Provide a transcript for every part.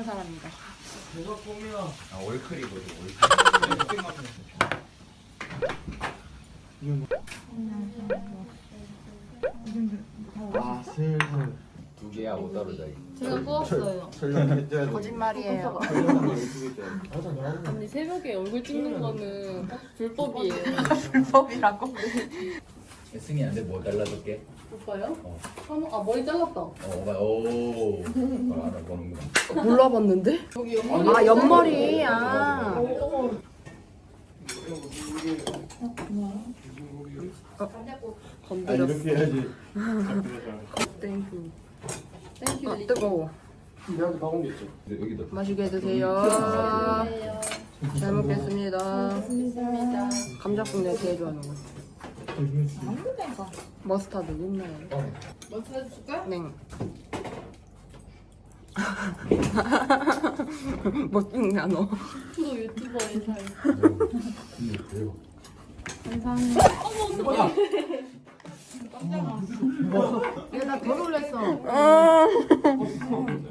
아, 비싼 사람이다. 아, 월클이거든, 월클. 아 슬슬 두 개야, 못 다루자. 이거. 제가 구웠어요. 거짓말이에요. 언니 새벽에 얼굴 찍는 거는 불법이에요. 불법이라고? 승희한테 뭐 달라줄게? 오빠요? 어. 한번- 아 머리 잘랐다. 어, 봐, 오. 아, 알아보는구나. 몰라봤는데? 여기 옆머리. 아, 옆머리. 아. 아 건드렸어. 이렇게 해야지. 땡큐. 땡큐 아, 리. 뜨거워. 내가 나온 게 있죠. 근데 여기도. 맛있게 드세요. 잘 먹겠습니다. 감자국 내가 제일 좋아하는 거. 머스타드 옛날에. 뭐 찾아줄까? 네. 뭐 찍냐 너? 또 유튜버에 살. 근데 대박. 감사합니다. 얘나 더 놀랬어.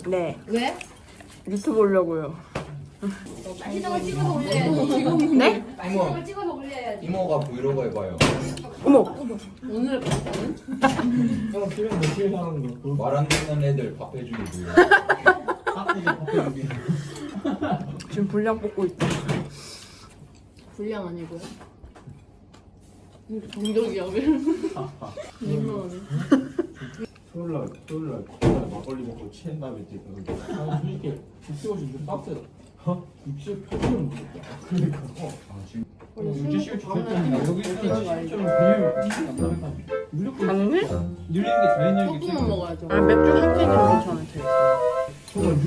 네. 왜? 유튜브 올려고요. 시정을 찍어서 올려야지. 네? 이모, 찍어서 올려야지. 이모가 브이로그 해봐요. 어머. 오늘? 형 필요 며칠 하는 거. 말 안 듣는 애들 밥 해주기 브이로그. 지금 분량 뽑고 있다. 불량 아니고요. 정적이야 왜? 민망하네. 토요일 날 토요일 날 토요일 날 막걸리 먹고 취한 다음에 이제 아 이렇게 60원씩 빡세요. 어? 68원 먹었다. 그러니까 어. 아, 지금. 시험 절대는 여기 이렇게 시험 비율 무조건 당연히? 늘리는 게 자연력이 조금만 먹어야죠. 아 맥주 한 캔이면 괜찮을 텐데.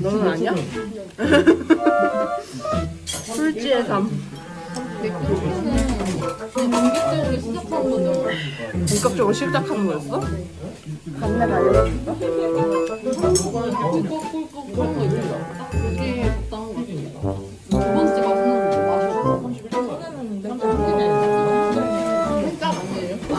너는 아니야? 술지의 삶. 맥주는 본격적으로 시작한 거죠. 본격적으로 시작하는 거였어? 간내 알려줄까? 꿀꺽꿀꺽 그런 거 있죠.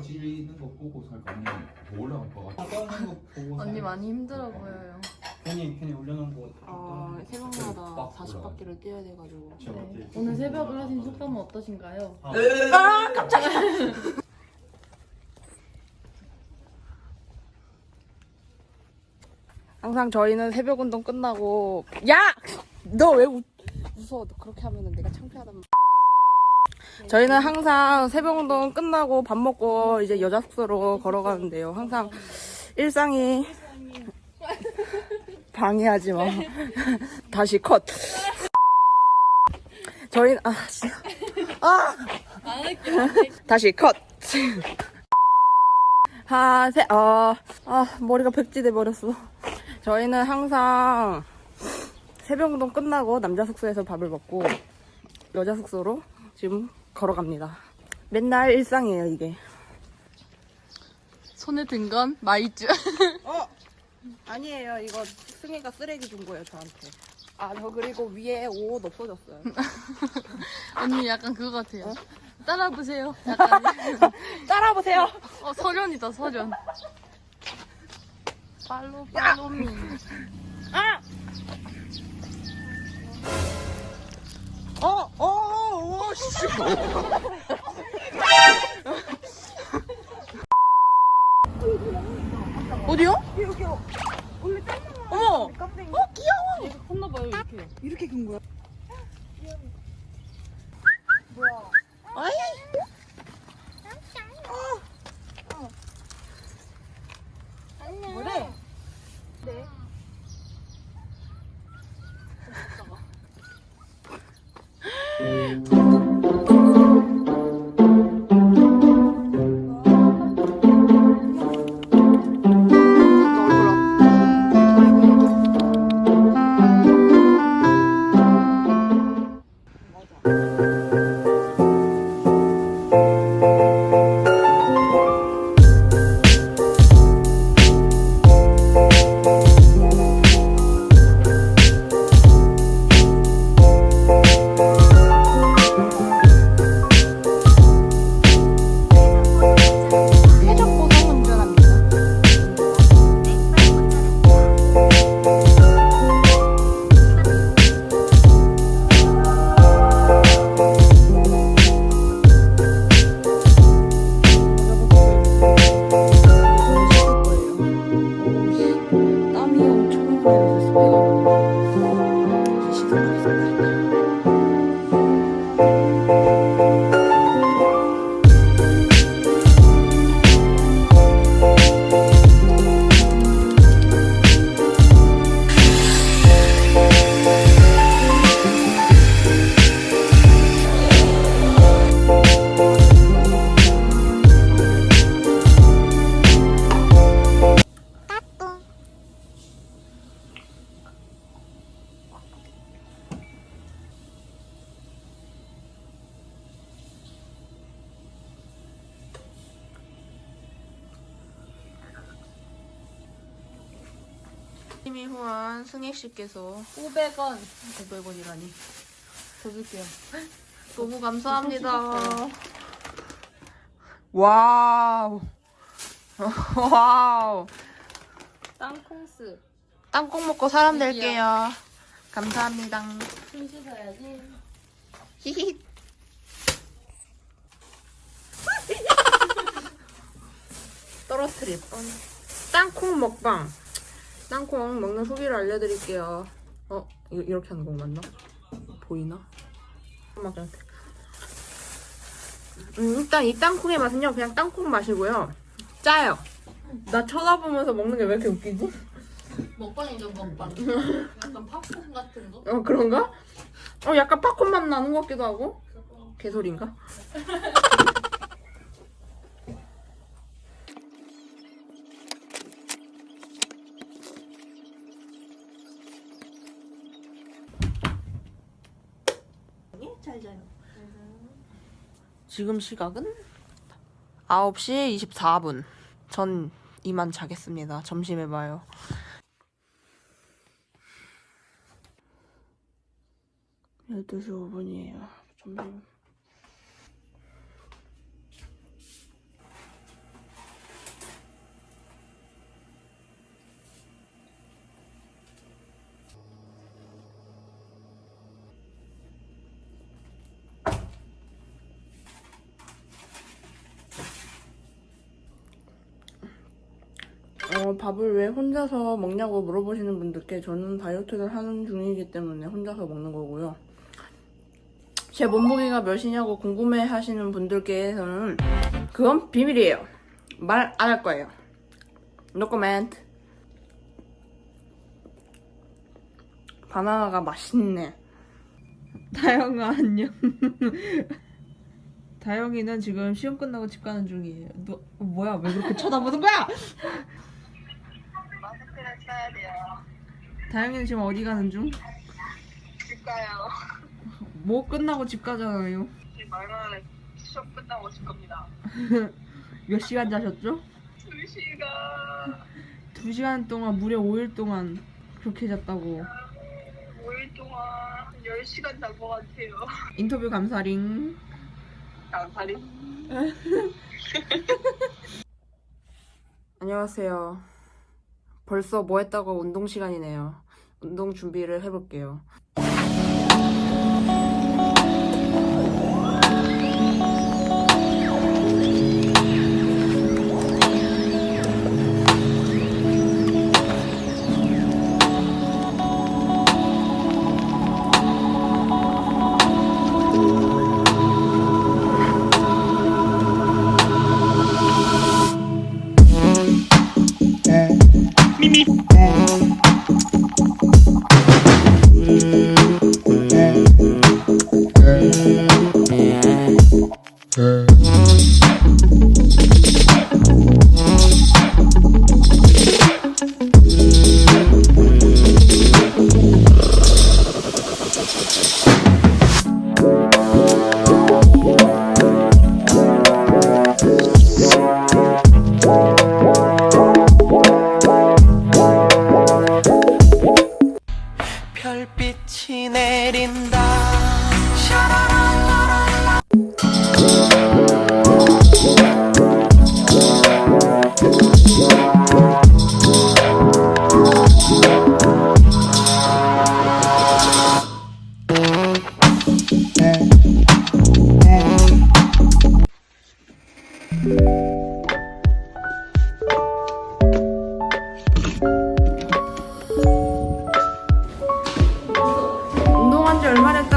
떨어지는 거 보고 살까? 아니면 더 올라갈 것 같아? 떨어지는 거 보고 언니 많이 힘들어 보여요. 괜히 괜히 올려놓은 거 아 새벽마다 빡 40바퀴를 뛰어야 돼가지고. 제가 네. 오늘 새벽을 하신 소감은 어떠신가요? 아, 아 깜짝이야. 항상 저희는 새벽 운동 끝나고 야! 너 왜 웃어? 너 그렇게 하면은 내가 창피하단 말. 저희는 항상 새벽운동 끝나고 밥 먹고 이제 여자 숙소로 걸어가는데요. 항상 일상이 방해하지 마. 다시 컷. 저희는 아 진짜 아. 다시 컷. 하세 아, 아 머리가 백지돼 버렸어. 저희는 항상 새벽 운동 끝나고 남자 숙소에서 밥을 먹고 여자 숙소로 지금 걸어갑니다. 맨날 일상이에요 이게. 손에 든 건 마이쮸. 어 아니에요 이거 승희가 쓰레기 준 거예요 저한테. 아 저 그리고 위에 옷 없어졌어요. 언니 약간 그거 같아요. 따라 보세요. 약간 따라 보세요. 어 서련이다 서련. 팔로 팔로미. 아! 어, 어, 어, 씨. 어디요? 여기요. 원래 어머. 어, 귀여워. 얘가 컸나봐요 이렇게. 이렇게 큰 거야? 뭐야? 아이. 팀이 후원 승혜 씨께서 500원 500원이라니 더 줄게요. 너무 감사합니다. 와우. 와우. 땅콩스. 땅콩 먹고 사람 될게요. 감사합니다. 숨 씻어야지. 히히. 떨어뜨릴 뻔. 땅콩 먹방. 땅콩 먹는 후기를 알려드릴게요. 어, 이거 이렇게 하는 거 맞나? 보이나? 음, 일단 이 땅콩의 맛은요, 그냥 땅콩 맛이고요. 짜요. 나 쳐다보면서 먹는 게 왜 이렇게 웃기지? 먹방이죠 먹방. 약간 팝콘 같은 거. 어, 그런가? 어, 약간 팝콘 맛 나는 것 같기도 하고. 개소리인가? 잘 자요. 지금 시각은 9시 24분. 전 이만 자겠습니다. 점심에 봐요. 12시 5분이에요. 점심. 어, 밥을 왜 혼자서 먹냐고 물어보시는 분들께 저는 다이어트를 하는 중이기 때문에 혼자서 먹는 거고요. 제 몸무게가 몇이냐고 궁금해 하시는 분들께서는 그건 비밀이에요. 말 안 할 거예요. No comment. 바나나가 맛있네. 다영아 안녕. 다영이는 지금 시험 끝나고 집 가는 중이에요. 너 어, 뭐야? 왜 그렇게 쳐다보는 거야? 써야 돼요. 다영이는 지금 어디 가는 중? 집 가요. 뭐 끝나고 집 가잖아요. 지금 얼마나 수업 끝나고 집 겁니다. 몇 시간 자셨죠? 2시간, 2시간 동안 무려 5일 동안 그렇게 잤다고. 5일 동안 10시간 잔 것 같아요. 인터뷰 감사링. 양파리. 안녕하세요. 벌써 뭐 했다고 운동 시간이네요. 운동 준비를 해볼게요.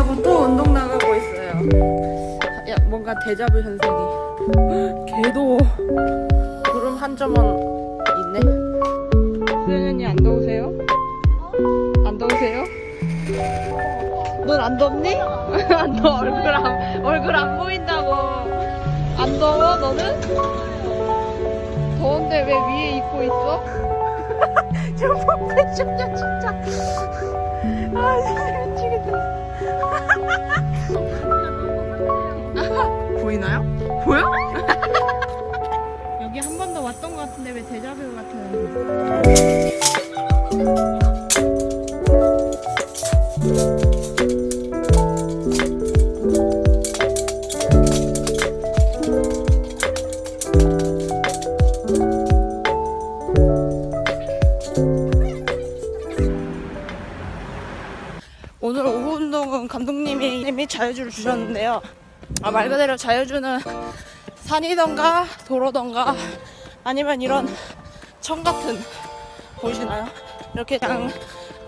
됐다고 또 운동 나가고 있어요. 야, 뭔가 대자뷰 현상이. 개도 구름 한 점은 있네. 수현이 안 더우세요? 안 더우세요? 넌 안 덥니? 안 더워. 얼굴 안, 얼굴 안 보인다고. 안 더워, 너는? 더운데 왜 위에 입고 있어? 저 프로페셔널 진짜. 아, 진짜. 보이나요? 보여? 여기 한 번 더 왔던 것 같은데 왜 데자뷰 같은? 자유주를 주셨는데요. 아, 말 그대로 자유주는 산이던가 도로던가 아니면 이런 청 같은 보이시나요? 이렇게 그냥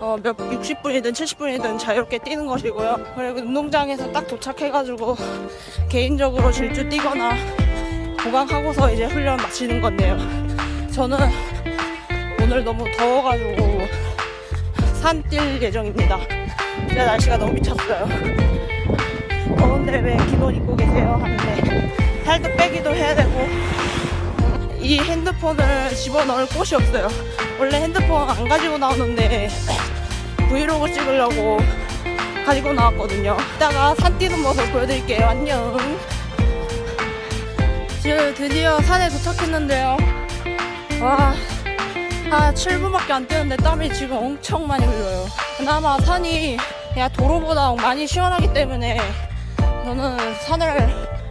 어, 몇 60분이든 70분이든 자유롭게 뛰는 것이고요. 그리고 운동장에서 딱 도착해가지고 개인적으로 질주 뛰거나 보강하고서 이제 훈련 마치는 건데요. 저는 오늘 너무 더워가지고 산 뛸 예정입니다. 진짜 날씨가 너무 미쳤어요. 더운데 왜 기본 입고 계세요? 하는데 살도 빼기도 해야 되고 이 핸드폰을 집어넣을 곳이 없어요. 원래 핸드폰 안 가지고 나오는데 브이로그 찍으려고 가지고 나왔거든요. 이따가 산 뛰는 모습 보여드릴게요. 안녕. 지금 드디어 산에 도착했는데요. 와, 아 7분밖에 안 뛰었는데 땀이 지금 엄청 많이 흘려요. 그나마 산이 야 도로보다 많이 시원하기 때문에 저는 산을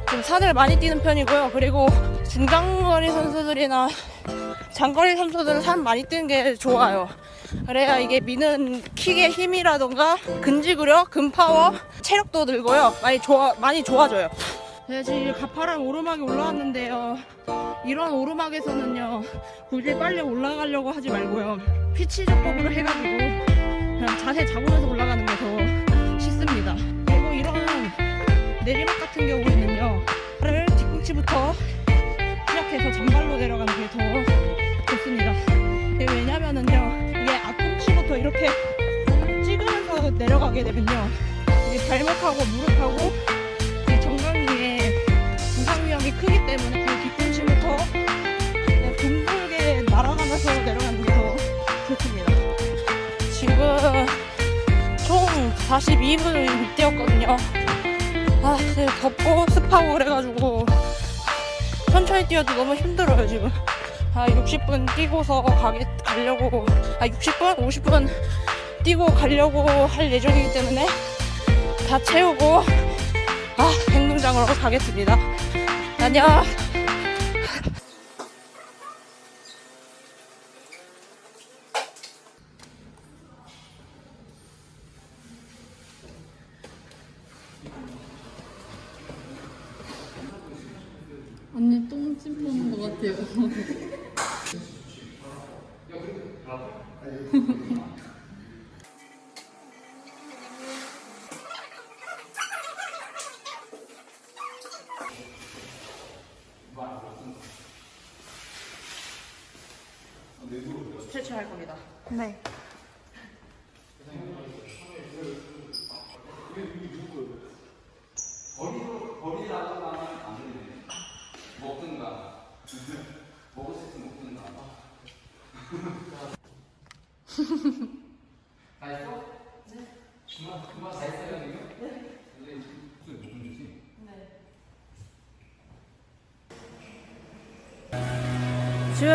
좀 산을 많이 뛰는 편이고요. 그리고 중장거리 선수들이나 장거리 선수들은 산 많이 뛰는 게 좋아요. 그래야 이게 미는 킥의 힘이라던가 근지구력, 근파워, 체력도 늘고요. 많이 좋아 많이 좋아져요. 네, 지금 가파른 오르막에 올라왔는데요. 이런 오르막에서는요, 굳이 빨리 올라가려고 하지 말고요. 피치 조법으로 해가지고 그냥 자세 잡으면서 올라가는 게 더 내리막 같은 경우에는요 발을 뒤꿈치부터 시작해서 잔발로 내려가는 게 더 좋습니다 이게 왜냐면은요 이게 앞꿈치부터 이렇게 찍으면서 내려가게 되면요 이게 발목하고 무릎하고 이 정강이에 부상 위험이 크기 때문에 그 뒤꿈치부터 둥글게 날아가면서 내려가는 게 더 좋습니다 지금 총 42분을 뛰었거든요. 아, 지금 덥고 습하고 그래가지고 천천히 뛰어도 너무 힘들어요, 지금. 아, 60분 뛰고서 가게, 가려고, 아, 60분? 50분 뛰고 가려고 할 예정이기 때문에 다 채우고, 아, 백농장으로 가겠습니다. 안녕! 스트레칭 할 겁니다. 네.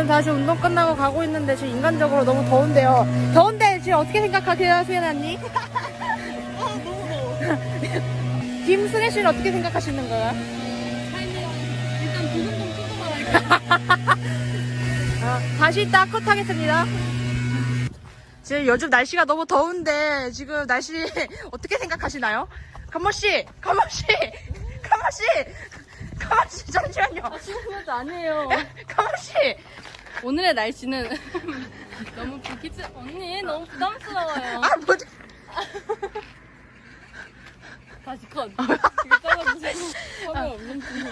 지금 다시 운동 끝나고 가고 있는데 지금 인간적으로 너무 더운데요. 더운데 지금 어떻게 생각하세요, 수연 언니? 아, 너무 더워. 김승혜 씨는 어떻게 생각하시는 거예요? 일단 두 운동 찍고 말할게요. 아, 다시 이따 컷 하겠습니다. 지금 요즘 날씨가 너무 더운데 지금 날씨 어떻게 생각하시나요? 간모 씨, 간모 씨, 간모 씨, 간모 씨 잠시만요. 친구도 아니에요. 간모 씨, 오늘의 날씨는 너무 불키스 언니 너무 부담스러워요. 아 뭐지? 다시 컷. 이거 잘라주세요. 화면 없는 중.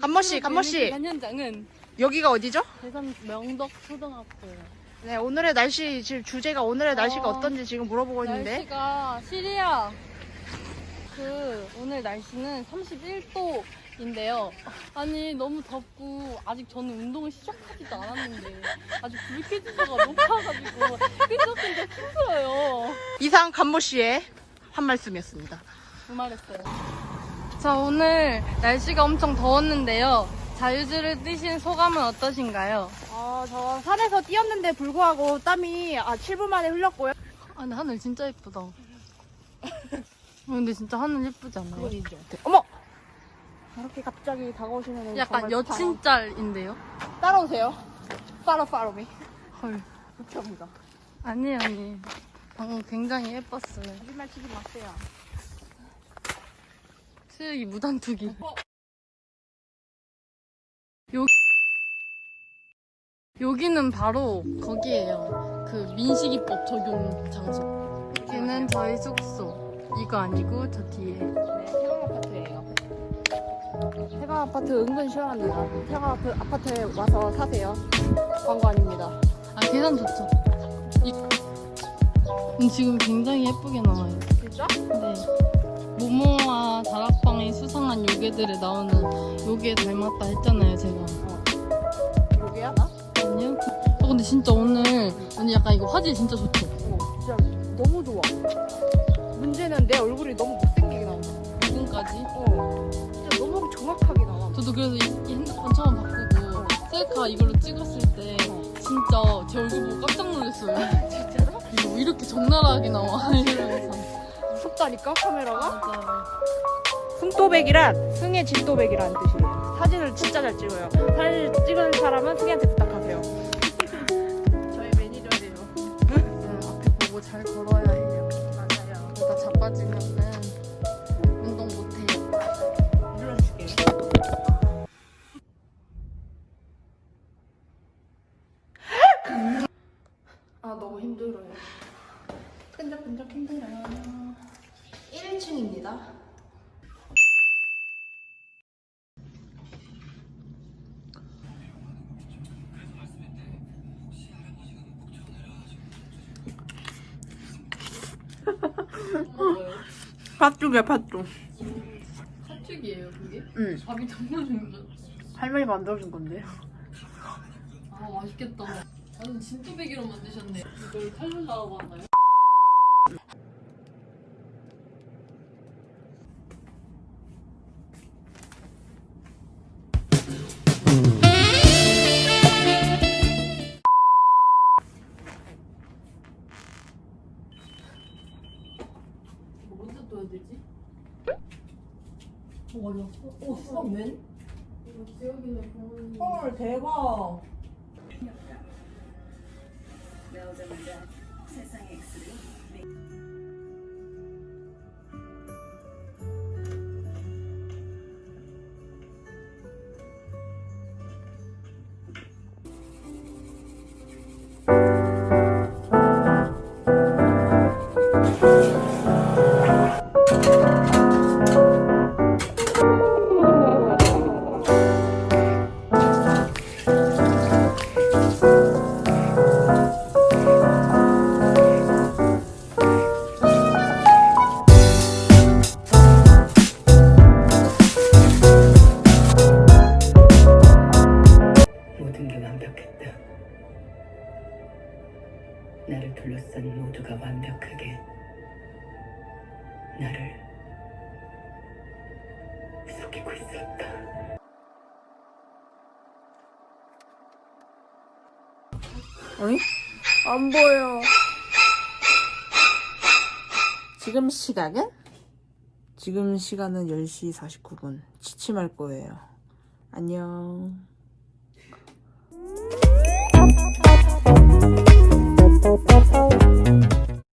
간모 씨, 간모 씨, 한 현장은 여기가 어디죠? 대전 명덕 초등학교예요. 네, 오늘의 날씨 지금 주제가 오늘의 날씨가 어. 어떤지 지금 물어보고 있는데 날씨가 시리아 그 오늘 날씨는 31도 인데요. 아니 너무 덥고 아직 저는 운동을 시작하지도 않았는데 아주 불쾌지수가 높아가지고 끈적끈적 힘들어요. 이상 간모 씨의 한 말씀이었습니다. 주말했어요. 자 오늘 날씨가 엄청 더웠는데요. 자유주를 뛰신 소감은 어떠신가요? 어, 저 산에서 뛰었는데 불구하고 땀이 아 7분 만에 흘렸고요. 아 근데 하늘 진짜 예쁘다. 근데 진짜 하늘 예쁘지 않아요? 그거죠. 어머! 이렇게 갑자기 다가오시면 약간 여친짤인데요? 따라오세요. 팔로 팔로 미. 헐. 부처입니다. 아니에요, 언니. 방금 굉장히 예뻤어요. 거짓말 치지 마세요. 수육이 무단투기. 요, 여기는 바로 거기에요. 그 민식이법 적용 장소. 여기는 저희 숙소. 이거 아니고 저 뒤에. 네, 태강 아파트예요. 태강 아파트 은근 시원합니다. 태강 아파트, 아파트에 와서 사세요. 광고 아닙니다. 아, 계산 좋죠. 이, 음, 지금 굉장히 예쁘게 나와요. 진짜? 네. 모모와 다락방의 수상한 요괴들에 나오는 요괴 닮았다 했잖아요, 제가. 여기야 나? 아니요. 어, 근데 진짜 오늘 언니 약간 이거 화질 진짜 좋죠? 어, 진짜 너무 좋아. 문제는 내 얼굴이 너무 못생기게 지금까지. 어, 진짜 너무 정확하게 나와. 저도 그래서 이, 이 핸드폰 처음 바꾸고 셀카 이걸로 찍었을 때 진짜 제 얼굴 보고 깜짝 놀랐어요. 진짜로? 이거 왜 이렇게 적나라하게 나와 이러면서. 무섭다니까 카메라가? 맞아요. 승도백이란 승의 진도백이라는 뜻이에요. 사진을 진짜 잘 찍어요. 사진 찍을 사람은 승희한테 부탁하세요. 저희 매니저래요. 네, 앞에 보고 잘 걸어야 해요. 맞아요. 그러다 자빠지면은 진짜 힘들어요. 1층입니다. 팥죽이야 팥죽. 팥죽이에요 그게? 응. 밥이 정말 좋은 할머니 만들어준 건데. 아 맛있겠다. 아니 진또배기로 만드셨네. 이걸 칼로 사고 하나요? 되지? 어 갔어? 어 수박 웬? 이거 지역이나 병원. 헐 대박. 모든 안 보여. 지금 시각은? 지금 시간은 10시 49분. 취침할 거예요. 안녕.